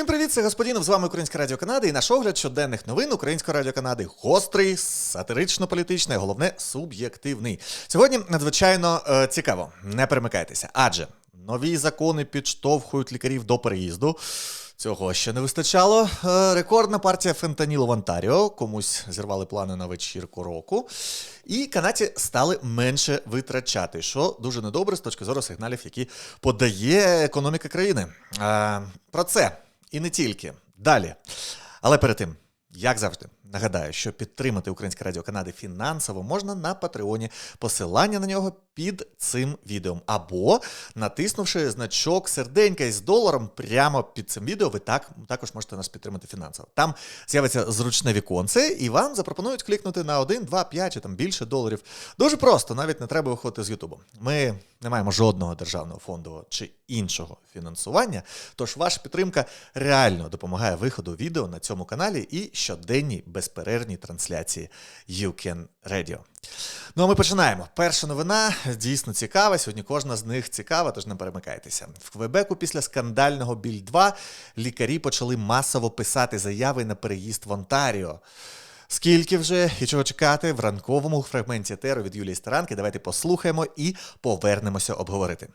Всім привіт, це господінов, з вами Українська Радіо Канади і наш огляд щоденних новин Української Радіо Канади. Гострий, сатирично-політичний, головне суб'єктивний. Сьогодні надзвичайно е, цікаво. Не перемикайтеся, адже нові закони підштовхують лікарів до переїзду. Цього ще не вистачало. Е, Рекордна партія фентанілу в Онтаріо. Комусь зірвали плани на вечірку року. І канадці стали менше витрачати, що дуже недобре з точки зору сигналів, які подає економіка країни. Е, Про це і не тільки. Далі. Але перед тим, як завжди, нагадаю, що підтримати Українське Радіо Канади фінансово можна на Патреоні. Посилання на нього під цим відео. Або натиснувши значок серденька із доларом прямо під цим відео, ви так, також можете нас підтримати фінансово. Там з'явиться зручне віконце, і вам запропонують клікнути на 1, 2, 5 чи там більше доларів. Дуже просто, навіть не треба виходити з Ютубу. Ми не маємо жодного державного фонду чи іншого фінансування. Тож ваша підтримка реально допомагає виходу відео на цьому каналі і щоденній безперервній трансляції UCAN Radio. Ну а ми починаємо. Перша новина дійсно цікава. Сьогодні кожна з них цікава, тож не перемикайтеся. В Квебеку після скандального біль 2 лікарі почали масово писати заяви на переїзд в Онтаріо. Скільки вже і чого чекати в ранковому фрагменті Теру від Юлії Старанки? Давайте послухаємо і повернемося обговорити.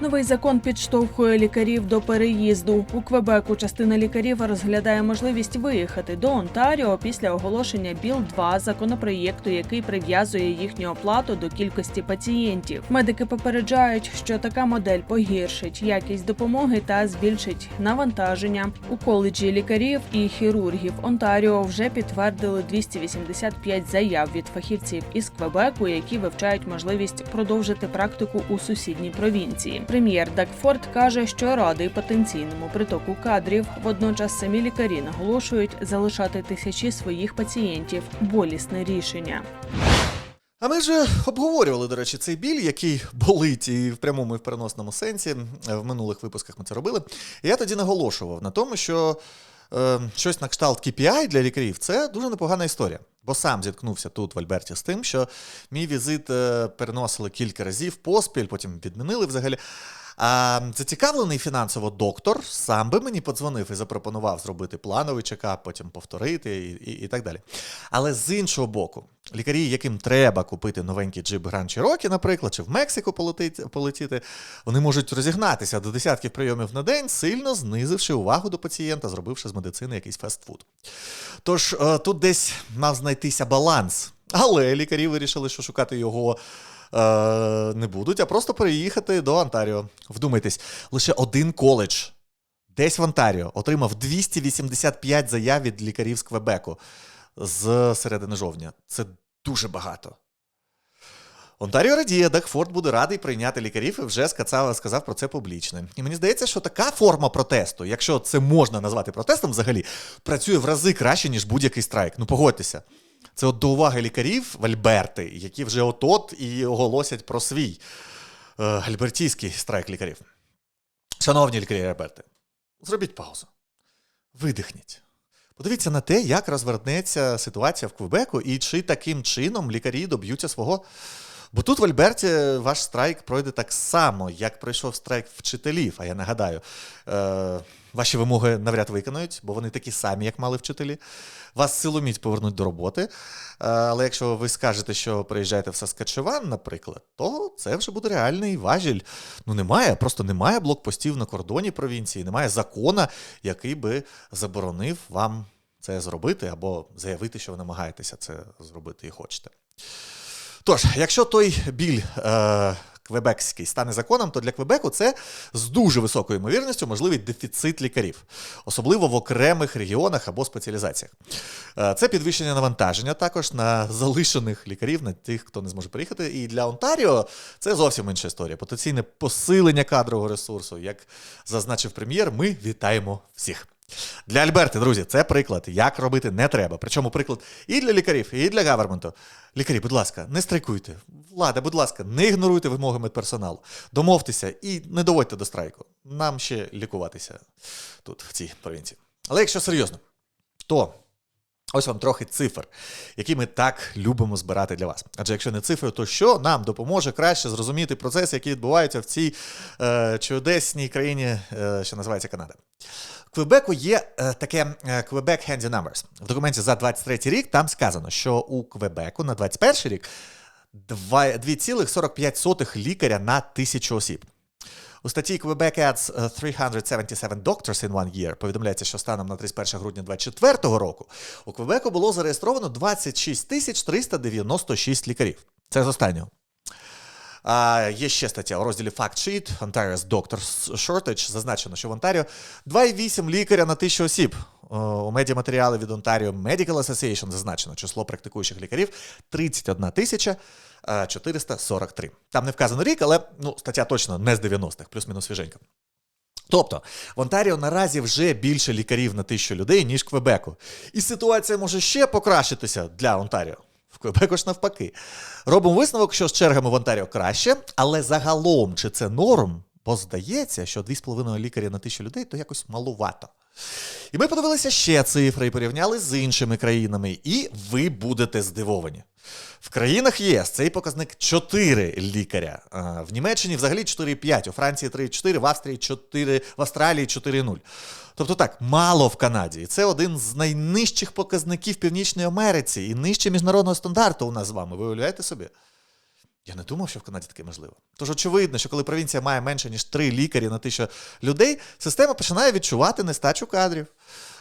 Новий закон підштовхує лікарів до переїзду. У Квебеку частина лікарів розглядає можливість виїхати до Онтаріо після оголошення Біл 2 законопроєкту, який прив'язує їхню оплату до кількості пацієнтів. Медики попереджають, що така модель погіршить якість допомоги та збільшить навантаження. У коледжі лікарів і хірургів Онтаріо вже підтвердили 285 заяв від фахівців із Квебеку, які вивчають можливість продовжити практику у сусідній провінції. Прем'єр Дакфорд каже, що радий потенційному притоку кадрів. Водночас самі лікарі наголошують залишати тисячі своїх пацієнтів болісне рішення. А ми ж обговорювали, до речі, цей біль, який болить і в прямому і в переносному сенсі. В минулих випусках ми це робили. Я тоді наголошував на тому, що е, щось на кшталт KPI для лікарів це дуже непогана історія. Бо сам зіткнувся тут в Альберті з тим, що мій візит е, переносили кілька разів поспіль, потім відмінили взагалі. А зацікавлений фінансово доктор сам би мені подзвонив і запропонував зробити плановий чекап, потім повторити і, і, і так далі. Але з іншого боку, лікарі, яким треба купити новенький джип Grand Cherokee, наприклад, чи в Мексику полетити, полетіти, вони можуть розігнатися до десятків прийомів на день, сильно знизивши увагу до пацієнта, зробивши з медицини якийсь фастфуд. Тож е, тут десь мав знайтися баланс. Але лікарі вирішили, що шукати його не будуть, а просто переїхати до Онтаріо. Вдумайтесь, лише один коледж десь в Онтаріо отримав 285 заяв від лікарів з Квебеку з середини жовтня. Це дуже багато. Онтаріо радіє, Дакфорд буде радий прийняти лікарів і вже сказав, сказав про це публічно. І мені здається, що така форма протесту, якщо це можна назвати протестом взагалі, працює в рази краще, ніж будь-який страйк. Ну погодьтеся. Це от до уваги лікарів Вальберти, Альберти, які вже от-от і оголосять про свій е, альбертійський страйк лікарів. Шановні лікарі Альберти, зробіть паузу. Видихніть. Подивіться на те, як розвернеться ситуація в Квебеку і чи таким чином лікарі доб'ються свого. Бо тут в Альберті ваш страйк пройде так само, як пройшов страйк вчителів. А я нагадаю, е, ваші вимоги навряд виконують, бо вони такі самі, як мали вчителі. Вас силоміць повернуть до роботи. Е, але якщо ви скажете, що приїжджаєте в Саскачеван, наприклад, то це вже буде реальний важіль. Ну немає, просто немає блокпостів на кордоні провінції, немає закона, який би заборонив вам це зробити або заявити, що ви намагаєтеся це зробити і хочете. Тож, якщо той біль е, квебекський стане законом, то для Квебеку це з дуже високою ймовірністю можливий дефіцит лікарів, особливо в окремих регіонах або спеціалізаціях. Е, це підвищення навантаження також на залишених лікарів, на тих, хто не зможе приїхати. І для Онтаріо це зовсім інша історія. Потенційне посилення кадрового ресурсу, як зазначив прем'єр, ми вітаємо всіх. Для Альберти, друзі, це приклад, як робити не треба. Причому приклад і для лікарів, і для гаверменту. Лікарі, будь ласка, не страйкуйте. Влада, будь ласка, не ігноруйте вимоги медперсоналу. Домовтеся і не доводьте до страйку. Нам ще лікуватися тут, в цій провінції. Але якщо серйозно, то Ось вам трохи цифр, які ми так любимо збирати для вас. Адже якщо не цифри, то що нам допоможе краще зрозуміти процеси, які відбуваються в цій е, чудесній країні, е, що називається Канада. Квебеку є е, таке е, Quebec Handy Numbers. В документі за 23 рік там сказано, що у Квебеку на 21 рік два- 2,45 лікаря на тисячу осіб. У статті Quebec Ads е, 377 doctors in one year повідомляється, що станом на 31 грудня 2024 року у Квебеку було зареєстровано 26 тисяч 396 лікарів. Це з останнього. А, є ще стаття у розділі Fact Sheet Ontario's Doctors Shortage. Зазначено, що в Онтаріо 2,8 лікаря на тисячу осіб. О, У медіаматеріали від Ontario Medical Association зазначено число практикуючих лікарів 31 тисяча е, 443. Там не вказано рік, але ну, стаття точно не з 90-х, плюс-мінус свіженька. Тобто в Онтаріо наразі вже більше лікарів на тисячу людей, ніж Квебеку. І ситуація може ще покращитися для Онтаріо. В Квебеку ж навпаки. Робимо висновок, що з чергами в Онтаріо краще, але загалом чи це норм? Бо здається, що 2,5 лікаря на тисячу людей то якось малувато. І ми подивилися ще цифри і порівняли з іншими країнами, і ви будете здивовані. В країнах ЄС цей показник 4 лікаря. В Німеччині взагалі 4,5, у Франції 3,4, в Австрії 4, в Австралії 4,0. Тобто так, мало в Канаді. І це один з найнижчих показників в Північній Америці і нижче міжнародного стандарту у нас з вами. Ви уявляєте собі? Я не думав, що в Канаді таке можливо. Тож очевидно, що коли провінція має менше, ніж три лікарі на тисячу людей, система починає відчувати нестачу кадрів.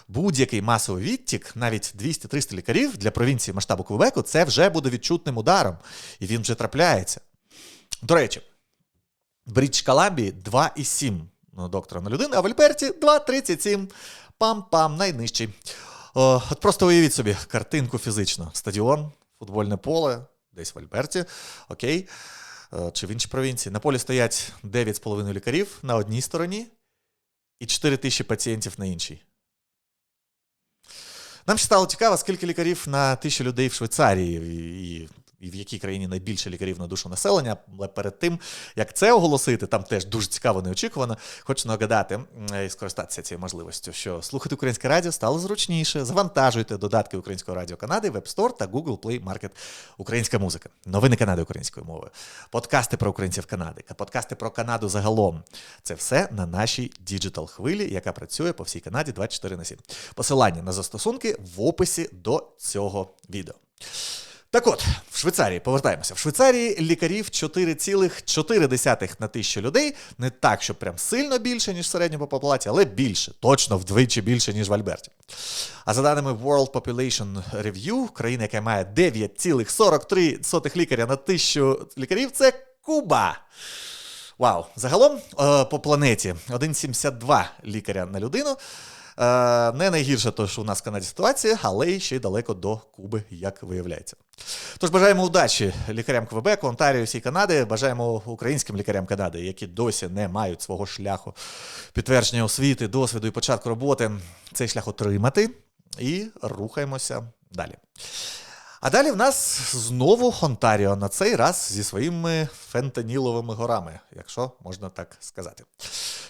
Будь-який масовий відтік, навіть 200-300 лікарів для провінції масштабу Квебеку, це вже буде відчутним ударом, і він вже трапляється. До речі, Брідж Каламбії 2,7 доктора на людину, а в Альберті 2,37. Пам-пам, найнижчий. О, от просто уявіть собі картинку фізично: стадіон, футбольне поле, десь в Альберті, окей, е, чи в іншій провінції. На полі стоять 9,5 лікарів на одній стороні і 4 тисячі пацієнтів на іншій. Нам ще стало цікаво, скільки лікарів на тисячу людей в Швейцарії і, в якій країні найбільше лікарів на душу населення. Але перед тим, як це оголосити, там теж дуже цікаво, неочікувано. Хочу нагадати і скористатися цією можливістю, що слухати українське радіо стало зручніше. Завантажуйте додатки Українського радіо Канади, Store та Google Play Market Українська музика. Новини Канади українською мовою. Подкасти про українців Канади, подкасти про Канаду загалом. Це все на нашій діджитал хвилі, яка працює по всій Канаді 24 на 7. Посилання на застосунки в описі до цього відео. Так от, в Швейцарії повертаємося. В Швейцарії лікарів 4,4 на тисячу людей. Не так, що прям сильно більше, ніж в середньому по популяції, але більше, точно вдвічі більше, ніж в Альберті. А за даними World Population Review, країна, яка має 9,43 лікаря на тисячу лікарів, це Куба. Вау! Загалом е, по планеті 1,72 лікаря на людину. Е, не найгірша, то, що у нас в Канаді ситуація, але й ще й далеко до Куби, як виявляється. Тож бажаємо удачі лікарям Квебеку, Онтаріо, всій Канади. Бажаємо українським лікарям Канади, які досі не мають свого шляху підтвердження освіти, досвіду і початку роботи, цей шлях отримати і рухаємося далі. А далі в нас знову Онтаріо, на цей раз зі своїми фентаніловими горами, якщо можна так сказати.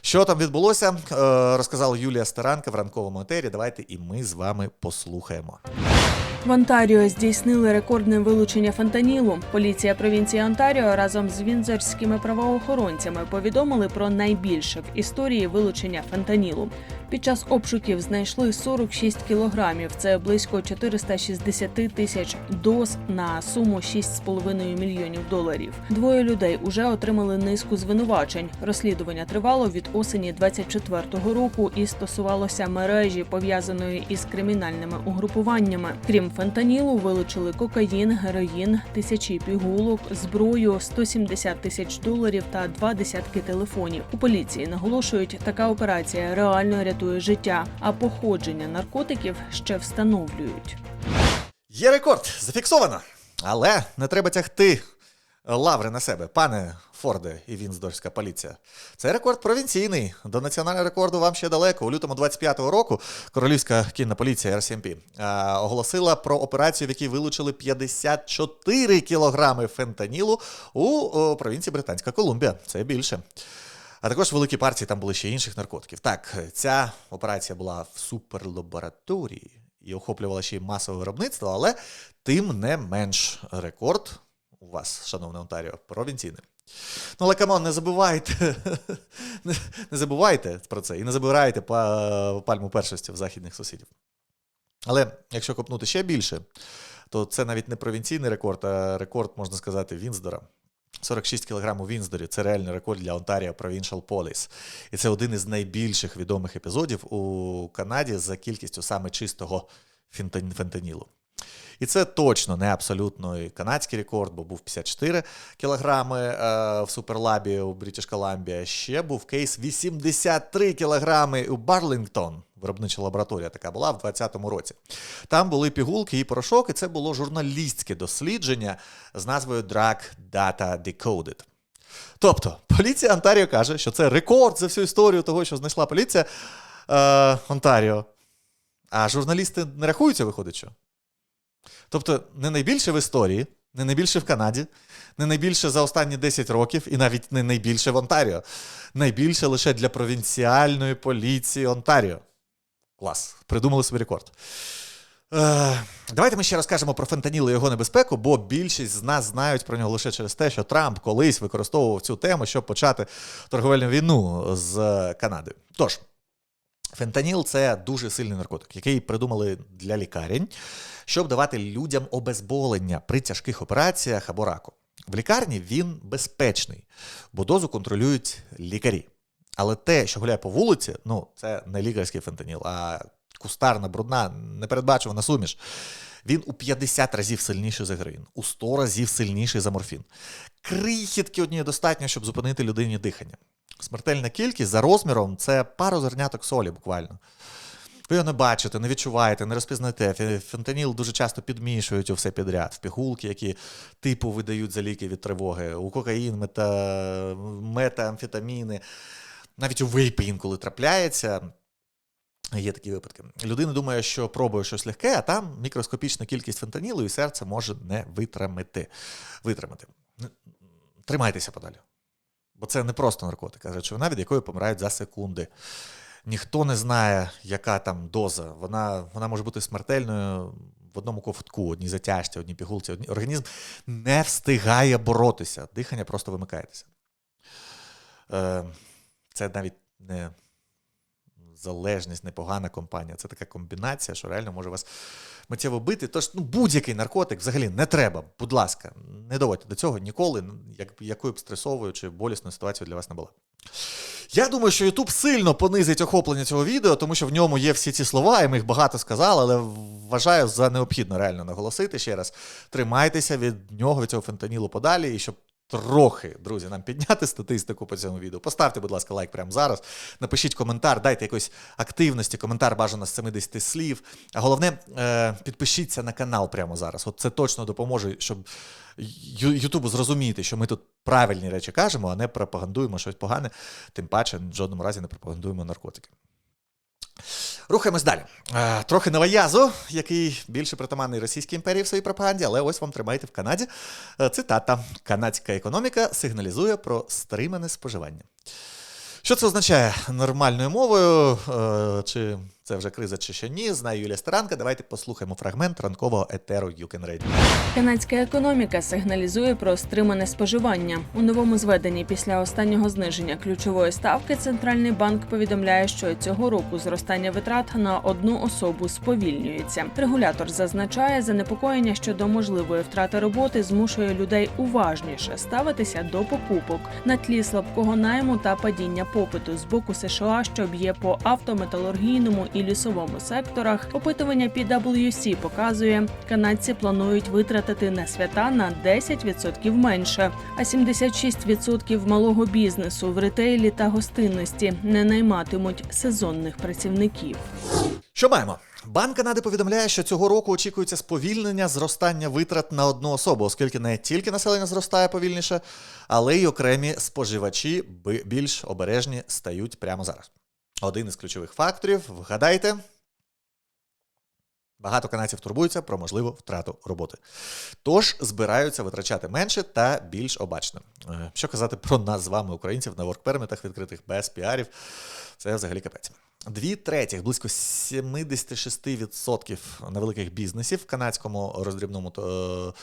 Що там відбулося, е, розказала Юлія Старанка в ранковому етері. Давайте і ми з вами послухаємо. В Онтаріо здійснили рекордне вилучення фентанілу. Поліція провінції Онтаріо разом з вінзорськими правоохоронцями повідомили про найбільше в історії вилучення фентанілу. Під час обшуків знайшли 46 кілограмів. Це близько 460 тисяч доз на суму 6,5 мільйонів доларів. Двоє людей уже отримали низку звинувачень. Розслідування тривало від осені 24-го року і стосувалося мережі, пов'язаної із кримінальними угрупуваннями. Крім фентанілу, вилучили кокаїн, героїн, тисячі пігулок, зброю, 170 тисяч доларів та два десятки телефонів. У поліції наголошують, така операція реально рятує життя, а походження наркотиків ще встановлюють. Є рекорд, зафіксовано. Але не треба тягти лаври на себе, пане Форде і Вінздорська поліція. Це рекорд провінційний. До національного рекорду вам ще далеко. У лютому 25-го року Королівська кінна поліція RCMP а, оголосила про операцію, в якій вилучили 54 кілограми фентанілу у провінції Британська Колумбія. Це більше. А також великі партії там були ще інших наркотиків. Так, ця операція була в суперлабораторії. і охоплювала ще й масове виробництво, але тим не менш рекорд у вас, шановне Онтаріо, провінційний. Ну, але камон, не забувайте, не, не забувайте про це і не забирайте пальму першості в західних сусідів. Але якщо копнути ще більше, то це навіть не провінційний рекорд, а рекорд, можна сказати, Вінздора. 46 кг у Вінздорі це реальний рекорд для Ontario Provincial Police. І це один із найбільших відомих епізодів у Канаді за кількістю саме чистого фентанілу. І це точно не абсолютно канадський рекорд, бо був 54 кілограми е, в Суперлабі у Брitish Columbia. Ще був кейс 83 кілограми у Барлінгтон. Виробнича лабораторія така була в 2020 році. Там були пігулки і порошок, і це було журналістське дослідження з назвою Drug Data Decoded. Тобто, поліція Онтаріо каже, що це рекорд за всю історію того, що знайшла поліція е, Онтаріо. А журналісти не рахуються, виходить, що? Тобто, не найбільше в історії, не найбільше в Канаді, не найбільше за останні 10 років, і навіть не найбільше в Онтаріо. Найбільше лише для провінціальної поліції Онтаріо. Клас. Придумали собі рекорд. Е, давайте ми ще розкажемо про фентаніл і його небезпеку, бо більшість з нас знають про нього лише через те, що Трамп колись використовував цю тему, щоб почати торговельну війну з Канадою. Тож, Фентаніл це дуже сильний наркотик, який придумали для лікарень, щоб давати людям обезболення при тяжких операціях або раку. В лікарні він безпечний, бо дозу контролюють лікарі. Але те, що гуляє по вулиці, ну це не лікарський фентаніл, а кустарна, брудна, непередбачувана суміш. Він у 50 разів сильніший за героїн, у 100 разів сильніший за морфін. Крихітки однієї достатньо, щоб зупинити людині дихання. Смертельна кількість за розміром це пару зерняток солі буквально. Ви його не бачите, не відчуваєте, не розпізнаєте. Фентаніл дуже часто підмішують у все підряд, в пігулки, які типу видають за ліки від тривоги, у кокаїн, мета, метаамфетаміни, навіть у вейпи інколи трапляється. Є такі випадки. Людина думає, що пробує щось легке, а там мікроскопічна кількість фентанілу і серце може не витримати. витримати. Тримайтеся подалі. Бо це не просто наркотик, а речовина, від якої помирають за секунди. Ніхто не знає, яка там доза. Вона, вона може бути смертельною в одному ковтку, одній затяжці, одній пігулці. Одній... Організм не встигає боротися. Дихання просто вимикається. Е, це навіть не залежність, непогана компанія. Це така комбінація, що реально може вас миттєво бити. Тож ну, будь-який наркотик взагалі не треба. Будь ласка, не доводьте до цього ніколи, як, якою б стресовою чи болісною ситуацією для вас не була. Я думаю, що YouTube сильно понизить охоплення цього відео, тому що в ньому є всі ці слова, і ми їх багато сказали, але вважаю за необхідно реально наголосити ще раз. Тримайтеся від нього, від цього фентанілу подалі, і щоб трохи, друзі, нам підняти статистику по цьому відео. Поставте, будь ласка, лайк прямо зараз. Напишіть коментар, дайте якоїсь активності, коментар бажано з 70 слів. А головне, е, підпишіться на канал прямо зараз. От це точно допоможе, щоб Ютубу зрозуміти, що ми тут правильні речі кажемо, а не пропагандуємо щось погане. Тим паче, в жодному разі не пропагандуємо наркотики. Рухаємось далі. Е, трохи новоязу, який більше притаманний Російській імперії в своїй пропаганді, але ось вам тримайте в Канаді. Е, цитата: Канадська економіка сигналізує про стримане споживання. Що це означає нормальною мовою? Е, чи це вже криза, чи ще ні? Знаю Юлія Старанка. Давайте послухаємо фрагмент ранкового етеру You Can Radio. Канадська економіка сигналізує про стримане споживання. У новому зведенні після останнього зниження ключової ставки центральний банк повідомляє, що цього року зростання витрат на одну особу сповільнюється. Регулятор зазначає, занепокоєння щодо можливої втрати роботи змушує людей уважніше ставитися до покупок на тлі слабкого найму та падіння попиту з боку США, що б'є по автометалургійному і лісовому секторах. Опитування PwC показує, канадці планують витратити на свята на 10% менше, а 76% малого бізнесу в ретейлі та гостинності не найматимуть сезонних працівників. Що маємо? Банк Канади повідомляє, що цього року очікується сповільнення зростання витрат на одну особу, оскільки не тільки населення зростає повільніше, але й окремі споживачі більш обережні стають прямо зараз. Один із ключових факторів, вгадайте. Багато канадців турбуються про можливу втрату роботи. Тож збираються витрачати менше та більш обачно. Е, Що казати про нас з вами, українців, на воркпермітах відкритих без піарів, це взагалі капець. Дві третіх, близько 76% невеликих бізнесів в канадському роздрібному то- е,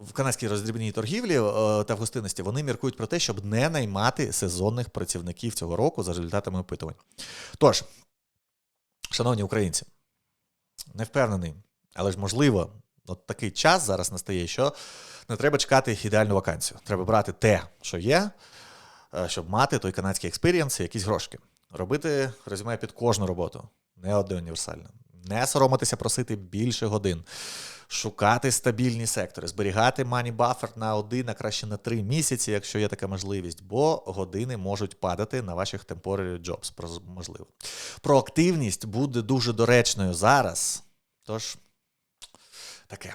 в канадській роздрібній торгівлі е, та в гостинності вони міркують про те, щоб не наймати сезонних працівників цього року за результатами опитувань. Тож, шановні українці, не впевнений, але ж можливо, от такий час зараз настає, що не треба чекати ідеальну вакансію. Треба брати те, що є, е, щоб мати той канадський експірієнс і якісь грошки. Робити резюме під кожну роботу, не одне універсальне. Не соромитися просити більше годин, шукати стабільні сектори, зберігати money buffer на один, а краще на три місяці, якщо є така можливість, бо години можуть падати на ваших temporary jobs, можливо. Проактивність буде дуже доречною зараз. Тож, таке.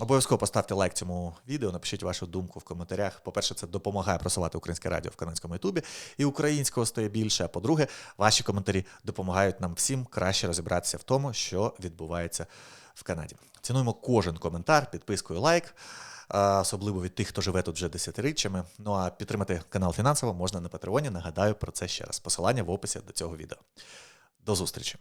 Обов'язково поставте лайк цьому відео, напишіть вашу думку в коментарях. По-перше, це допомагає просувати українське радіо в канадському Ютубі, і українського стає більше. А по-друге, ваші коментарі допомагають нам всім краще розібратися в тому, що відбувається в Канаді. Цінуємо кожен коментар, підпискою лайк, особливо від тих, хто живе тут вже десятиріччями. Ну а підтримати канал фінансово можна на Патреоні. Нагадаю про це ще раз. Посилання в описі до цього відео. До зустрічі!